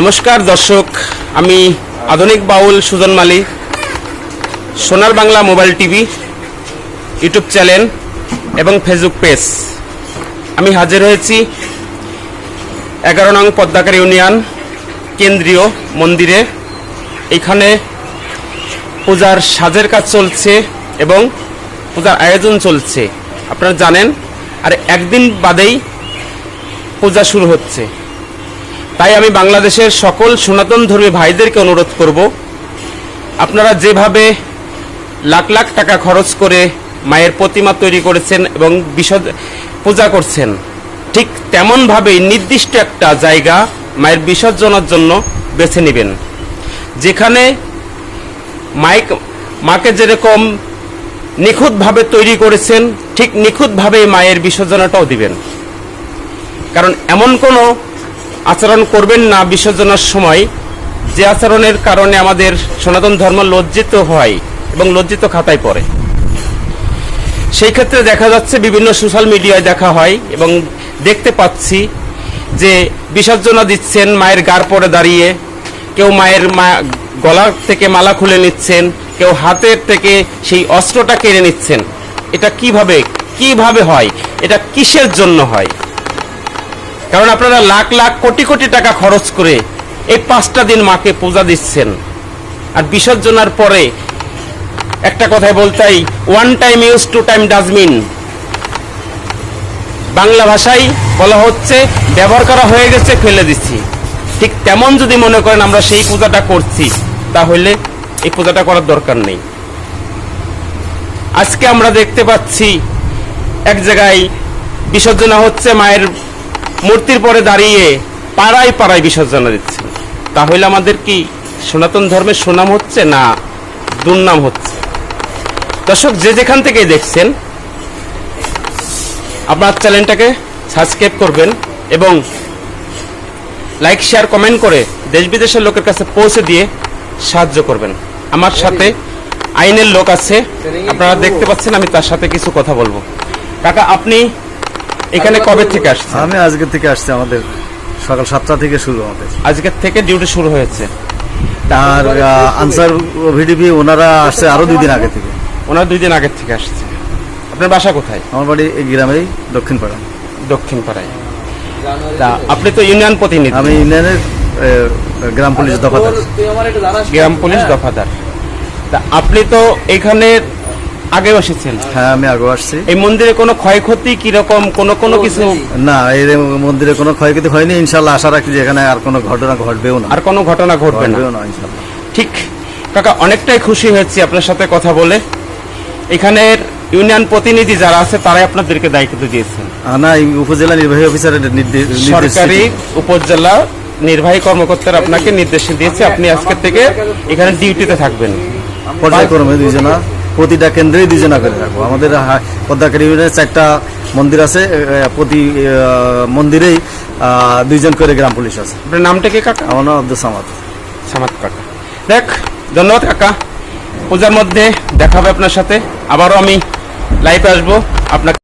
নমস্কার দর্শক, আমি আধুনিক Baul Sujan Mali Sonar Bangla mobile TV, YouTube channel এবং ফেসবুক পেজ। আমি হাজির হয়েছি এগারো নং পদ্মাকার ইউনিয়ন, কেন্দ্রীয় মন্দিরে। এখানে পূজার সাজের কাজ চলছে এবং পূজার আয়োজন চলছে। আপনারা জানেন, আর একদিন বাদেই পূজা শুরু হচ্ছে। তাই আমি বাংলাদেশের সকল সনাতন ধর্মী ভাইদেরকে অনুরোধ করব, আপনারা যেভাবে লাখ লাখ টাকা খরচ করে মায়ের প্রতিমা তৈরি করেছেন এবং বিসর্জ পূজা করছেন, ঠিক তেমনভাবেই নির্দিষ্ট একটা জায়গা মায়ের বিসর্জনের জন্য বেছে নেবেন। যেখানে মাইক, মাকে যেরকম নিখুঁতভাবে তৈরি করেছেন, ঠিক নিখুঁতভাবে মায়ের বিসর্জনাটাও দিবেন। কারণ এমন কোনো আচরণ করবেন না বিসর্জনের সময়। যে আচরণের কারণে আমাদের সনাতন ধর্ম লজ্জিত হয় এবং লজ্জিত খাতায় পড়ে। সেই ক্ষেত্রে দেখা যাচ্ছে বিভিন্ন সোশ্যাল মিডিয়ায় দেখা হয় এবং দেখতে পাচ্ছি যে বিসর্জনা দিচ্ছেন, মায়ের গার পরে দাঁড়িয়ে, কেউ মায়ের মা গলা থেকে মালা খুলে নিচ্ছেন, কেউ হাতের থেকে সেই অস্ত্রটা কেড়ে নিচ্ছেন। এটা কীভাবে কীভাবে হয়? এটা কিসের জন্য হয়? কারণ আপনারা লাখ লাখ কোটি কোটি টাকা খরচ করে এই পাঁচটা দিন মাকে পূজা দিচ্ছেন। আর বিসর্জনার পরে একটা কথাই বলতাই one time use two time dustbin Bangla ভাষায় বলা হচ্ছে, ব্যবহার করা হয়ে গেছে, ফেলে দিচ্ছি। ঠিক তেমন যদি মনে করেন আমরা সেই পূজাটা করছি, তাহলে এই পূজাটা করার দরকার নেই। আজকে আমরা দেখতে পাচ্ছি, এক জায়গায় বিসর্জনা হচ্ছে মায়ের মূর্তির পরে দাঁড়িয়ে পাড়ায় পাড়ায় বিসর্জনা দিচ্ছে। তাহলে আমাদের কি সনাতন ধর্মের সুনাম হচ্ছে না দুর্নাম হচ্ছে? দর্শক, যে যেখান থেকে দেখছেন, আপনার চ্যানেলটাকে সাবস্ক্রাইব করবেন এবং লাইক, শেয়ার, কমেন্ট করে দেশ বিদেশের লোকের কাছে পৌঁছে দিয়ে সাহায্য করবেন। আমার সাথে আইনের লোক আছে। আপনারা দেখতে পাচ্ছেন, আমি তার সাথে কিছু কথা বলব। কাকা, আপনি এখানে কবে থেকে আসছে আমি আজকে থেকে আসছি আমাদের সকাল সাতটা থেকে শুরু আমাদের। আজকের থেকে ডিউটি শুরু হয়েছে। আর আহ, আনসার ভিডিপি ওনারা আসছে আরও দুই দিন আগে থেকে। ওনার দুই দিন আগের থেকে আসছে। আপনার বাসা কোথায়? আমার বাড়ি এই গ্রামেই দক্ষিণ পাড়া দক্ষিণ পাড়ায় তা আপনি তো ইউনিয়ন প্রতিনিধি। আমি ইউনিয়নের গ্রাম পুলিশ দফাদার। গ্রাম পুলিশ দফাদার। তা আপনি তো এখানে আগে এসেছেন? হ্যাঁ আমি আগে আসছি। এই মন্দিরে কোনো ক্ষয়ক্ষতি কীরকম কোনো কোনো কিছু? না এই মন্দিরে কোনো ক্ষয়ক্ষতি হয়নি ইনশাল্লাহ আশা রাখি যে এখানে আর কোনো ঘটনা ঘটবেও না। আর কোনো ঘটনা ঘটবে না। ইনশাল্লাহ। ঠিক কাকা অনেকটাই খুশি হয়েছি আপনার সাথে কথা বলে। এখানের ইউনিয়ন প্রতিনিধি যারা আছে তারাই আপনাদেরকে দায়িত্ব দিয়েছেন। না এই উপজেলা নির্বাহী অফিসারের সরকারি উপজেলা নির্বাহী কর্মকর্তারা আপনাকে নির্দেশ দিয়েছে আপনি আজকের থেকে এখানে ডিউটিতে থাকবেন। পর্যায়ক্রমে দুইজনা। প্রতিটা কেন্দ্রেই দুজনা করে রাখব। আমাদের পদ্মা চারটা মন্দির আছে প্রতি মন্দিরেই দুইজন করে গ্রাম পুলিশ আছে। আপনার নামটা কি কাকা? আমার নাম আব্দুল সামাদ। সামাদ কাকা। দেখ ধন্যবাদ কাকা। পূজার মধ্যে দেখাবে আপনার সাথে। আবারও আমি লাইভে আসব। আপনাকে